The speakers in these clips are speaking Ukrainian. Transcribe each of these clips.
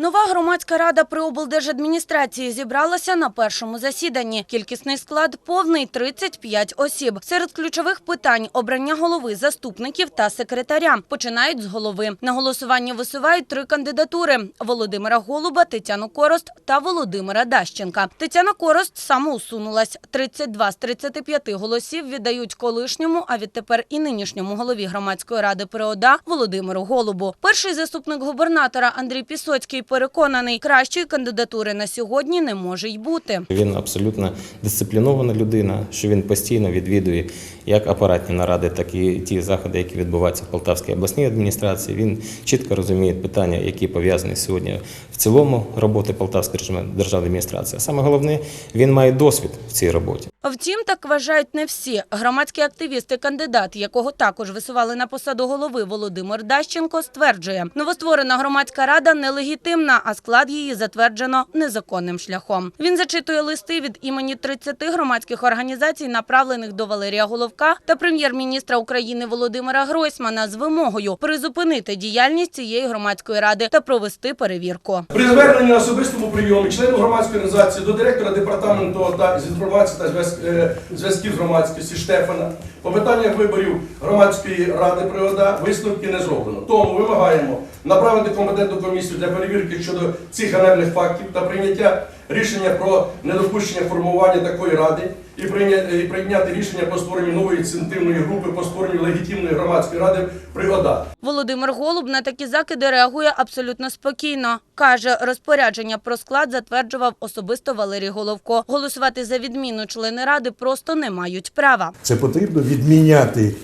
Нова громадська рада при облдержадміністрації зібралася на першому засіданні. Кількісний склад повний 35 осіб. Серед ключових питань обрання голови, заступників та секретаря. Починають з голови. На голосування висувають три кандидатури: Володимира Голуба, Тетяну Корост та Володимира Дащенка. Тетяна Корост самоусунулась. 32 з 35 голосів віддають колишньому, а відтепер і нинішньому голові громадської ради при ОДА Володимиру Голубу. Перший заступник губернатора Андрій Пісоцький переконаний, кращої кандидатури на сьогодні не може й бути. Він абсолютно дисциплінована людина, що він постійно відвідує як апаратні наради, так і ті заходи, які відбуваються в Полтавській обласній адміністрації. Він чітко розуміє питання, які пов'язані сьогодні в цілому роботи Полтавської державної- адміністрації. А саме головне, він має досвід в цій роботі. Втім, так вважають не всі. Громадський активіст і кандидат, якого також висували на посаду голови Володимир Дащенко, стверджує, новостворена громадська рада нелегітимна, а склад її затверджено незаконним шляхом. Він зачитує листи від імені 30 громадських організацій, направлених до Валерія Головка та прем'єр-міністра України Володимира Гройсмана з вимогою призупинити діяльність цієї громадської ради та провести перевірку. При зверненні на особистому прийомі членів громадської організації до директора департаменту та з інформації та е, зв'язків громадськості Штефана по питаннях виборів громадської ради при ОДА висновки не зроблено. Тому вимагаємо направити компетентну комісію для перевірки щодо цих ганебних фактів та прийняття рішення про недопущення формування такої ради і прийня- прийняти рішення про створенню нової ініціативної групи по створенню легітимної громадської ради при ОДА. Володимир Голуб на такі закиди реагує абсолютно спокійно. Каже, розпорядження про склад затверджував особисто Валерій Головко. Голосувати за відміну члени ради просто не мають права. Це потрібно відміняти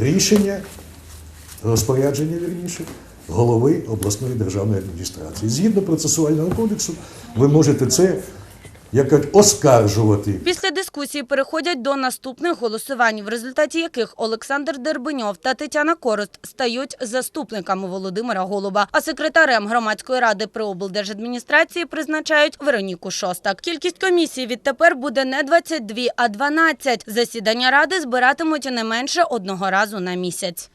рішення, розпорядження вірніше, голови обласної державної адміністрації. Згідно процесуального кодексу, ви можете це як оскаржувати. Після дискусії переходять до наступних голосувань, в результаті яких Олександр Дербеньов та Тетяна Корост стають заступниками Володимира Голуба. А секретарем громадської ради при облдержадміністрації призначають Вероніку Шостак. Кількість комісій відтепер буде не 22, а 12. Засідання ради збиратимуть не менше одного разу на місяць.